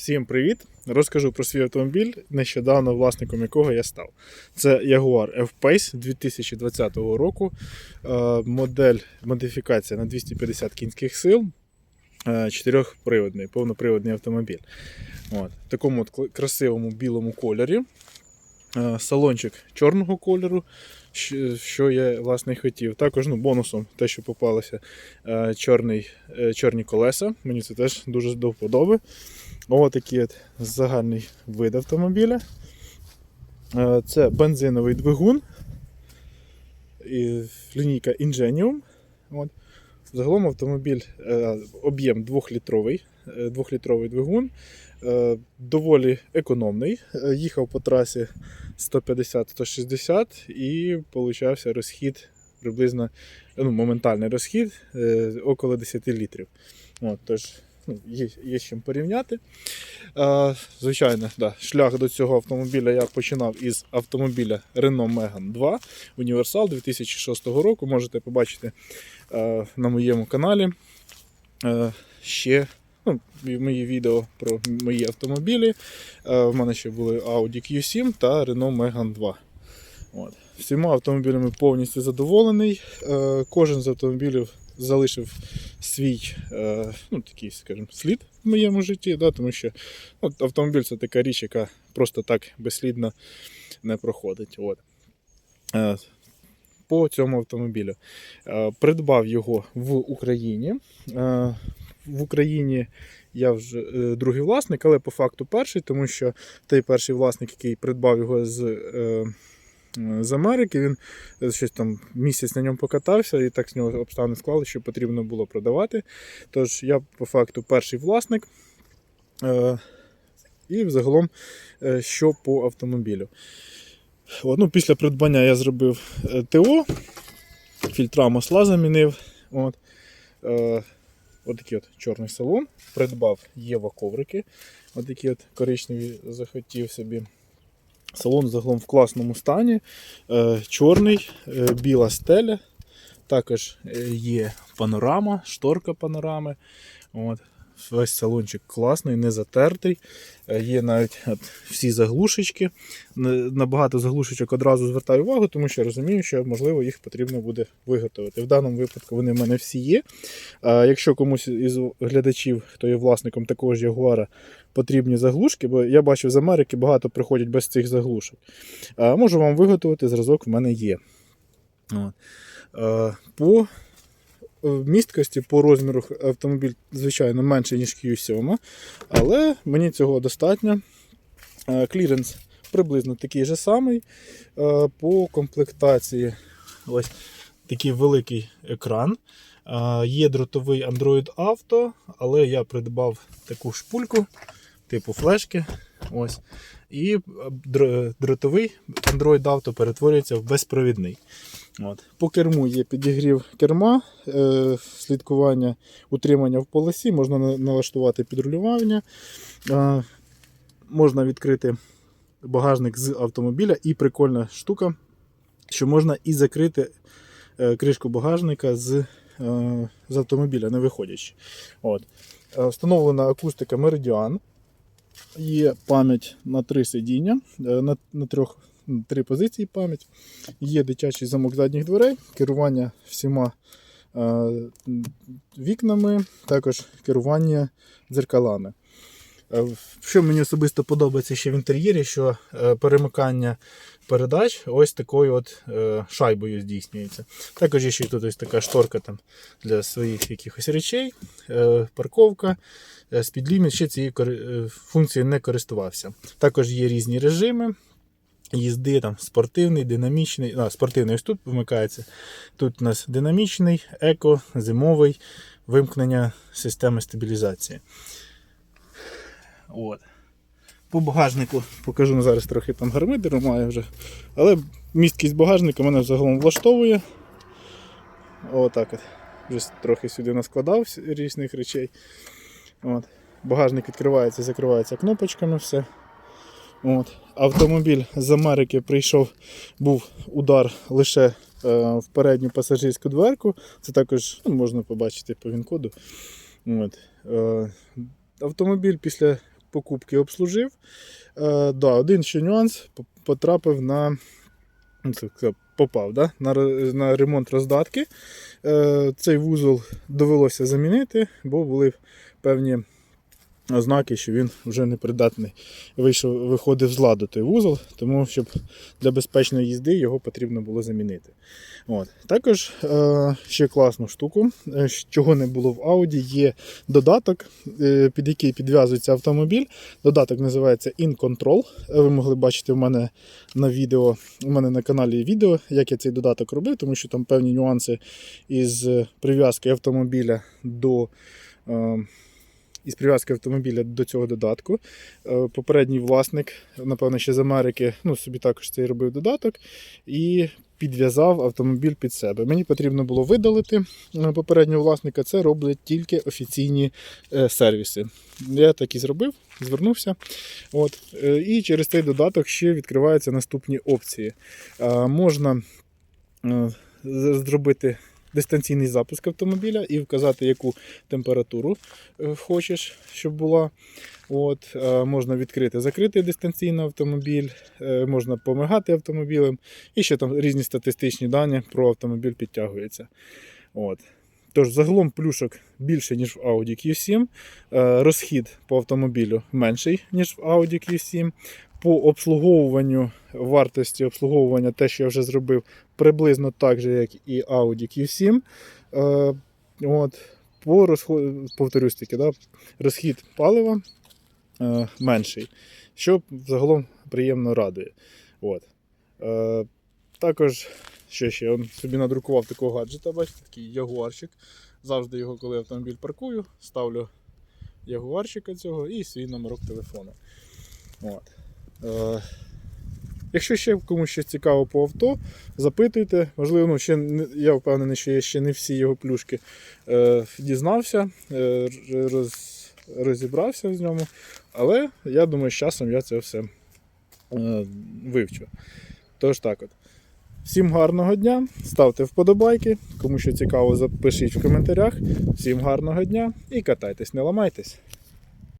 Всім привіт! Розкажу про свій автомобіль, нещодавно власником якого я став. Це Jaguar F-Pace 2020 року. Е, Модель модифікація на 250 кінських сил. е, Чотирьохприводний, повноприводний автомобіль. От, в такому от красивому білому кольорі. Е, Салончик чорного кольору, що я власне хотів. Також ну, бонусом те, що попалося е, чорний, е, чорні колеса. Мені це теж дуже до вподоби. Ось такий от загальний вид автомобіля. Це бензиновий двигун. Лінійка Ingenium. От. Загалом автомобіль е, об'єм 2-літровий, е, 2-літровий двигун. Е, Доволі економний. Їхав по трасі 150-160 і получався розхід приблизно ну, моментальний розхід около 10 літрів. От, тож ну, є, є з чим порівняти. Е, звичайно, да, шлях до цього автомобіля я починав із автомобіля Renault Megane 2 Універсал 2006 року. Можете побачити е, на моєму каналі е, ще ну, мої відео про мої автомобілі. Е, в мене ще були Audi Q7 та Renault Megane 2. От. Всіма автомобілями повністю задоволений. Е, кожен з автомобілів залишив свій е, ну, такий, скажімо, слід в моєму житті, да, тому що ну, автомобіль це така річ, яка просто так безслідно не проходить. От. Е, по цьому автомобілю. Е, Придбав його в Україні. В Україні я вже другий власник, але по факту перший, тому що той перший власник, який придбав його з, з Америки, він е, щось там місяць на ньому покатався, і так з нього обставини склали, що потрібно було продавати. Тож я по факту перший власник. Е, І взагалом, е, що по автомобілю. Ну, після придбання я зробив е, ТО, фільтра масла замінив. От. Е, от такий от чорний салон. Придбав Єва коврики. От такі от коричневі захотів собі. Салон загалом в класному стані. Е, чорний, е, біла стеля. Також е, є панорама, шторка панорами. От. Весь салончик класний, не затертий. Е, Є навіть от всі заглушечки. На багато заглушечок одразу звертаю увагу, тому що розумію, що можливо їх потрібно буде виготовити. В даному випадку вони в мене всі є. А якщо комусь із глядачів, хто є власником такого Ягуара, потрібні заглушки, бо я бачив з Америки багато приходять без цих заглушок. А, можу вам виготовити, зразок в мене є. Е, По е, місткості, по розміру автомобіль, звичайно, менше, ніж Q7, але мені цього достатньо. Е, Кліренс приблизно такий же самий. Е, По комплектації ось такий великий екран. Є дротовий Android Auto, але я придбав таку шпульку, типу флешки. Ось. І дротовий Android Auto перетворюється в безпровідний. От. По керму є підігрів керма, е, слідкування, утримання в полосі, можна налаштувати підрулювання, е, можна відкрити багажник з автомобіля, і прикольна штука, що можна і закрити е, кришку багажника з, е, з автомобіля, не виходячи. От. Е, Встановлена акустика Meridian. Є пам'ять на три сидіння, е, на, на трьох, три позиції пам'ять. Є дитячий замок задніх дверей, керування всіма е, вікнами, також керування дзеркалами. Е, Що мені особисто подобається ще в інтер'єрі, що е, перемикання передач ось такою от шайбою здійснюється. Також є ще тут ось така шторка там для своїх якихось речей, парковка, спідліміт, ще цією функцією не користувався. Також є різні режими. Їзди там спортивний, динамічний. А, спортивний ось тут вмикається. Тут у нас динамічний, еко, зимовий, вимкнення системи стабілізації. От. По багажнику покажу ну, зараз трохи там гармидеру має вже. Але місткість багажника мене загалом влаштовує. Отак от. Вже трохи сюди наскладав різних речей. От. Багажник відкривається, закривається кнопочками, все. От. Автомобіль з Америки прийшов, був удар лише е, в передню пасажирську дверку. Це також ну, можна побачити по він-коду. От. Е, автомобіль після покупки обслужив. Е, да, один ще нюанс потрапив на. ну, попав да? на, на ремонт роздатки. Цей вузол довелося замінити, бо були певні ознаки, що він вже непридатний. Вийшов, виходив з ладу той вузол, тому щоб для безпечної їзди його потрібно було замінити. От. Також е, ще класну штуку, е, чого не було в Audi, є додаток, е, під який підв'язується автомобіль. Додаток називається InControl. Е, Ви могли бачити в мене на відео, у мене на каналі відео, як я цей додаток робив, тому що там певні нюанси із прив'язки автомобіля до. Е, із прив'язки автомобіля до цього додатку. Е, Попередній власник, напевно, ще з Америки, ну, собі також цей робив додаток і підв'язав автомобіль під себе. Мені потрібно було видалити е, попереднього власника. Це роблять тільки офіційні е, сервіси. Я так і зробив, звернувся. От. І через цей додаток ще відкриваються наступні опції. Можна зробити дистанційний запуск автомобіля і вказати, яку температуру е, хочеш, щоб була. От, е, можна відкрити, закрити дистанційно автомобіль, е, можна помигати автомобілем, і ще там різні статистичні дані про автомобіль підтягуються. От. Тож, загалом плюшок більше, ніж в Audi Q7. Е, Розхід по автомобілю менший, ніж в Audi Q7. По обслуговуванню вартості обслуговування, те, що я вже зробив, приблизно так же, як і Audi Q7. Е, От. По розход... повторюсь таки, да, розхід палива е, менший, що загалом приємно радує. От. Е, також, що ще, я собі надрукував такого гаджета, бачите, такий ягуарчик. Завжди його, коли автомобіль паркую, ставлю ягуарчика цього і свій номерок телефону. От. Е, Якщо ще комусь щось цікаво по авто, запитуйте. Можливо, ну, ще я впевнений, що я ще не всі його плюшки е, дізнався, е, роз, розібрався в ньому. Але я думаю, з часом я це все е, вивчу. Тож так от. Всім гарного дня, ставте вподобайки. Кому що цікаво, запишіть в коментарях. Всім гарного дня і катайтесь, не ламайтесь.